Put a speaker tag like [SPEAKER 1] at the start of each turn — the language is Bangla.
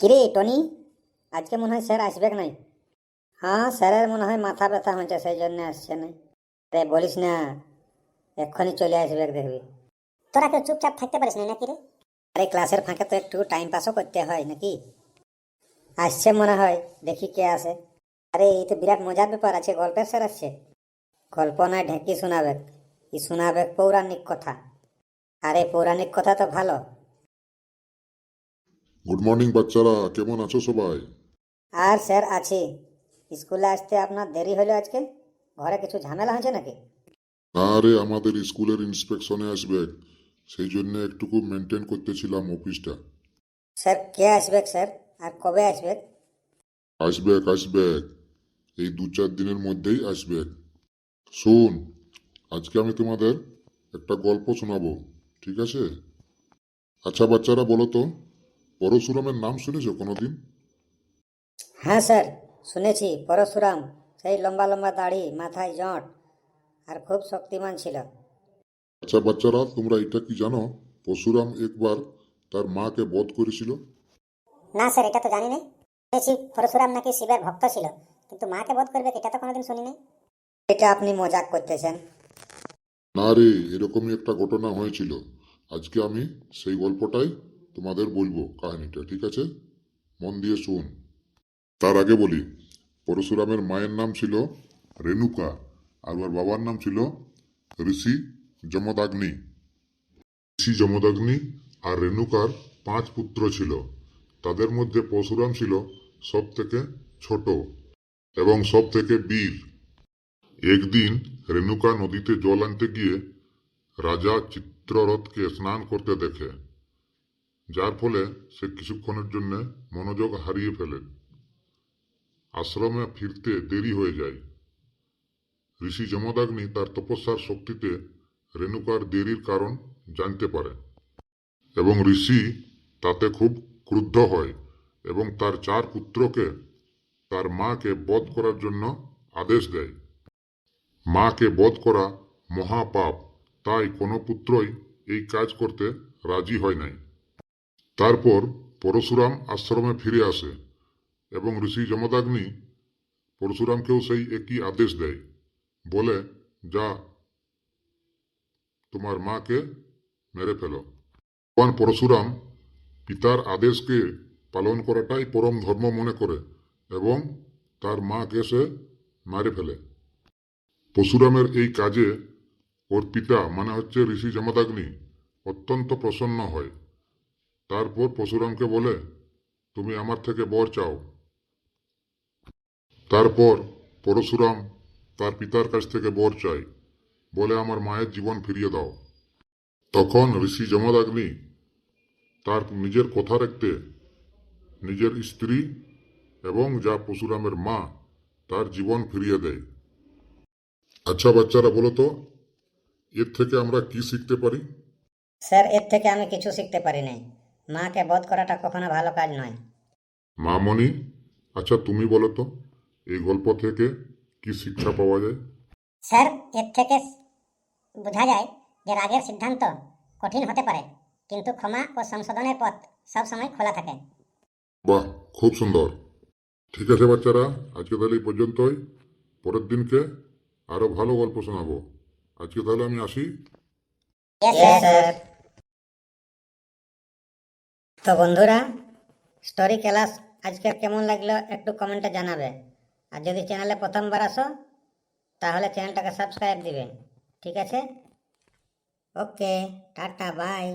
[SPEAKER 1] কিরে, টনি? আজকে মনে হয় স্যার আসবে নাই? হ্যাঁ স্যারের মনে হয় মাথা ব্যথা হয়েছে, সেই জন্য আসছে না রে বলিস না, এক্ষুনি চলে আসবে দেখবি।
[SPEAKER 2] তোরা কেউ চুপচাপ থাকতে পারিস না নাকি রে?
[SPEAKER 1] আরে ক্লাসের ফাঁকে তো একটু টাইম পাসও করতে হয় নাকি? আসছে মনে হয়, দেখি কে আসে। আরে, এই তো বিরাট মজার ব্যাপার আছে গল্পের স্যার আসছে। গল্প নয় ঢেঁকি শোনাবে কি শোনাবে পৌরাণিক কথা। আরে, পৌরাণিক কথা তো ভালো।
[SPEAKER 3] গুড মর্নিং বাচ্চারা। কেমন আছো সবাই?
[SPEAKER 1] আর স্যার আছি। স্কুলে আসতে আপনার দেরি হলো আজকে? ঘরে কিছু ঝামেলা হয়েছে নাকি?
[SPEAKER 3] আরে আমাদের স্কুলের ইন্সপেকশনে আসবে। সেই জন্য একটুকু মেনটেন করতেছিলাম অফিসটা
[SPEAKER 1] স্যার কে আসবে স্যার? আর কবে আসবে?
[SPEAKER 3] আসবে আসবে। এই দু চার দিনের মধ্যেই আসবে। শোন আজকে আমি তোমাদের একটা গল্প শোনাবো। ঠিক আছে? আচ্ছা বাচ্চারা বলো তো। পরশুরামের নাম শুনেছো কোনোদিন?
[SPEAKER 1] হ্যাঁ স্যার শুনেছি পরশুরাম। সেই লম্বা লম্বা দাড়ি মাথায় জট আর খুব শক্তিমান ছিল।
[SPEAKER 3] আচ্ছা বাচ্চারা তোমরা এটা কি জানো? পরশুরাম একবার তার মাকে বধ করেছিল?
[SPEAKER 2] না স্যার এটা তো জানি না শুনেছি পরশুরাম নাকি শিবের ভক্ত ছিল কিন্তু মাকে বধ করবে এটা তো কোনোদিন শুনি নাই।
[SPEAKER 1] এটা আপনি মজাক করতেছেন।
[SPEAKER 3] না রে এরকমই একটা ঘটনা হয়েছিল। আজকে আমি সেই গল্পটাই তোমাদের বলব কাহিনীটা, ঠিক আছে? মন দিয়ে শুন। তার আগে বলি, পরশুরামের মায়ের নাম ছিল রেণুকা, আর ওর বাবার নাম ছিল ঋষি যমদাগ্নি। ঋষি যমদাগ্নি আর রেণুকার পাঁচ পুত্র ছিল। তাদের মধ্যে পরশুরাম ছিল সব থেকে ছোট এবং সব থেকে বীর। একদিন রেণুকা নদীতে জল আনতে গিয়ে রাজা চিত্ররথকে স্নান করতে দেখে। যার ফলে সে কিছুক্ষণের জন্য মনোযোগ হারিয়ে ফেলে। আশ্রমে ফিরতে দেরি হয়ে যায়। ঋষি যমদাগ্নি তার তপস্যার শক্তিতে রেণুকার দেরির কারণ জানতে পারে এবং ঋষি তাতে খুব ক্রুদ্ধ হয় এবং তার চার পুত্রকে তার মাকে বধ করার জন্য আদেশ দেয়। মাকে বধ করা মহাপাপ, তাই কোনো পুত্রই এই কাজ করতে রাজি হয় নাই। তারপর পরশুরাম আশ্রমে ফিরে আসে এবং ঋষি যমদাগ্নি পরশুরামকেও সেই একই আদেশ দেয়। বলে, যা, তোমার মাকে মেরে ফেলো। ভগবান পরশুরাম পিতার আদেশকে পালন করাটাই পরম ধর্ম মনে করে এবং তার মাকে সে মারে ফেলে। পরশুরামের এই কাজে ওর পিতা মানে হচ্ছে ঋষি যমদাগ্নি, অত্যন্ত প্রসন্ন হয়। তারপর পরশুরামকে বলে, তুমি আমার থেকে বর চাও। তারপর পরশুরাম তার পিতার কাছ থেকে বর চায়, বলে, আমার মায়ের জীবন ফিরিয়ে দাও। তখন ঋষি যমদাগ্নি তার নিজের কথা রাখতে নিজের স্ত্রী এবং যা পরশুরামের মা, তার জীবন ফিরিয়ে দেয়। আচ্ছা বাচ্চারা, বলো তো, এর থেকে আমরা কি শিখতে পারি?
[SPEAKER 1] স্যার, এর থেকে আমি কিছু শিখতে পারি নাই। মাকে বধ করাটা কখনো ভালো কাজ নয়।
[SPEAKER 3] মামনি আচ্ছা তুমি বলো তো এই গল্প থেকে কি শিক্ষা পাওয়া যায়?
[SPEAKER 2] স্যার এর থেকে বোঝা যায় যে রাগের সিদ্ধান্ত কঠিন হতে পারে কিন্তু ক্ষমা ও সংশোধনের পথ সবসময় খোলা থাকে।
[SPEAKER 3] বাহ খুব সুন্দর। ঠিক আছে বাচ্চারা আজকে তাহলে এই পর্যন্তই। পরের দিনকে আরও ভালো গল্প শোনাবো। আজকে তাহলে আমি আসি।
[SPEAKER 1] তো বন্ধুরা স্টোরি ক্লাস আজকের কেমন লাগল একটু কমেন্টে জানাবে। আর যদি চ্যানেলে প্রথমবার আসো, তাহলে চ্যানেলটাকে সাবস্ক্রাইব দিবে। ঠিক আছে? ওকে টাটা বাই